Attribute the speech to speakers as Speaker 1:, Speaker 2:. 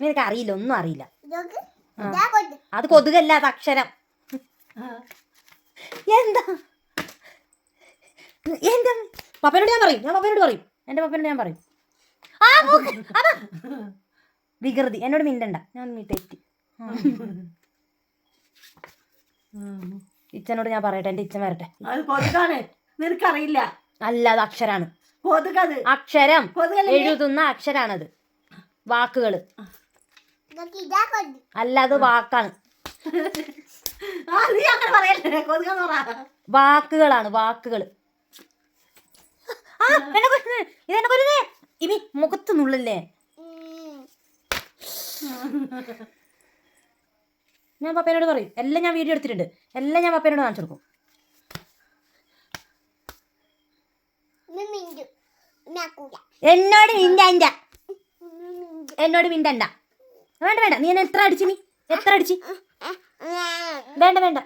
Speaker 1: നിനക്ക് അറിയില്ല ഒന്നും അറിയില്ല. അത് കൊതുകല്ല അത് അക്ഷരം. എന്താ? എന്താ? പപ്പനോട് ഞാൻ പറയും ഞാൻ പപ്പനോട് പറയും. എന്റെ പപ്പനോട് ഞാൻ പറയും. ആ. വികൃതി. എന്നോട് മിണ്ടണ്ട. ഞാൻ തെറ്റി. ആ. ഇച്ചനോട് ഞാൻ പറയട്ടെ എന്റെ ഇച്ചൻ വരട്ടെ.
Speaker 2: നിനക്കറിയില്ല.
Speaker 1: അല്ല അത് അക്ഷരാണ്. അക്ഷരം. എഴുതുന്ന അക്ഷരാണത്. വാക്കുകൾ അല്ല അത് വാക്കാണ്. വാക്കുകളാണ് വാക്കുകൾ ഇതെന്നെ കൊല്ലുന്നേ. ഇനി മുഖത്ത് നുള്ളല്ലേ? ഞാൻ പപ്പേനോട് പറയും. എല്ലാം ഞാൻ വീഡിയോ എടുത്തിട്ടുണ്ട്. എല്ലാം ഞാൻ പപ്പേനോട് കാണിച്ചു കൊടുക്കും.
Speaker 3: മിണ്ടു.
Speaker 1: എന്നോട് മിണ്ടണ്ട. എന്നോട് മിണ്ടണ്ട. വേണ്ട വേണ്ട. നീ എന്നെ എത്ര അടിച്ചു നീ? എത്ര അടിച്ചു? വേണ്ട വേണ്ട.